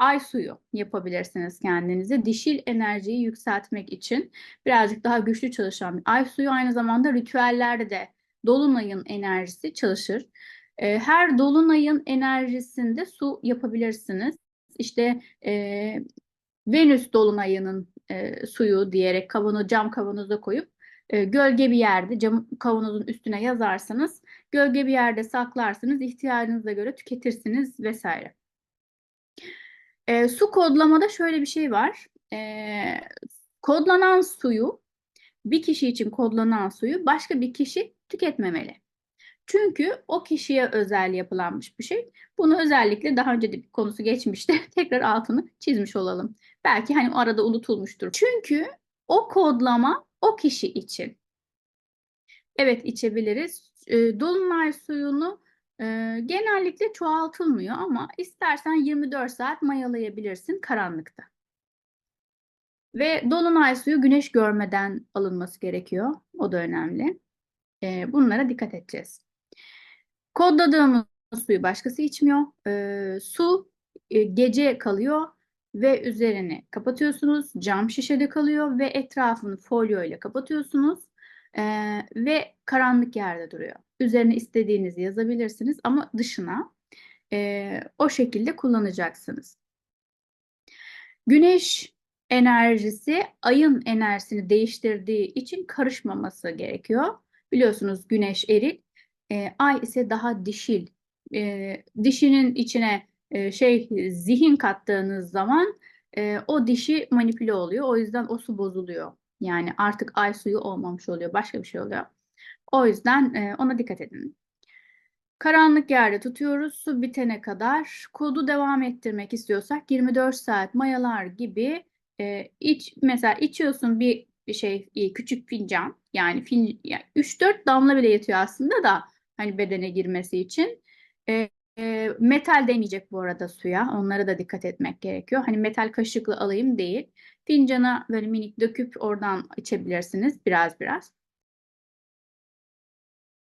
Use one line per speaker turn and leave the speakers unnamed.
ay suyu yapabilirsiniz kendinize. Dişil enerjiyi yükseltmek için birazcık daha güçlü çalışan ay suyu aynı zamanda ritüellerde de dolunayın enerjisi çalışır. E, her dolunayın enerjisinde su yapabilirsiniz. İşte e, Venüs dolunayının e, suyu diyerek kavanoz, cam kavanoza koyup e, gölge bir yerde cam kavanozun üstüne yazarsanız gölge bir yerde saklarsınız ihtiyacınıza göre tüketirsiniz vesaire. E, su kodlamada şöyle bir şey var. E, kodlanan suyu bir kişi için kodlanan suyu başka bir kişi tüketmemeli. Çünkü o kişiye özel yapılanmış bir şey. Bunu özellikle daha önce de bir konusu geçmişti. Tekrar altını çizmiş olalım. Belki hani o arada unutulmuştur. Çünkü o kodlama o kişi için. Evet içebiliriz. E, Dolunay suyunu e, genellikle çoğaltılmıyor ama istersen 24 saat mayalayabilirsin karanlıkta. Ve dolunay suyu güneş görmeden alınması gerekiyor. O da önemli. E, bunlara dikkat edeceğiz. Kodladığımız suyu başkası içmiyor. E, su e, gece kalıyor ve üzerini kapatıyorsunuz. Cam şişede kalıyor ve etrafını folyo ile kapatıyorsunuz. E, ve karanlık yerde duruyor. Üzerine istediğinizi yazabilirsiniz ama dışına e, o şekilde kullanacaksınız. Güneş enerjisi ayın enerjisini değiştirdiği için karışmaması gerekiyor. Biliyorsunuz güneş eril, e, ay ise daha dişil. E, dişinin içine e, şey zihin kattığınız zaman e, o dişi manipüle oluyor. O yüzden o su bozuluyor. Yani artık ay suyu olmamış oluyor. Başka bir şey oluyor. O yüzden e, ona dikkat edin. Karanlık yerde tutuyoruz su bitene kadar. Kodu devam ettirmek istiyorsak 24 saat mayalar gibi e, iç mesela içiyorsun bir bir şey e, küçük fincan yani, fin, yani 3-4 damla bile yetiyor aslında da hani bedene girmesi için. E, e, metal demeyecek bu arada suya. Onlara da dikkat etmek gerekiyor. Hani metal kaşıkla alayım değil. Fincana böyle minik döküp oradan içebilirsiniz biraz biraz.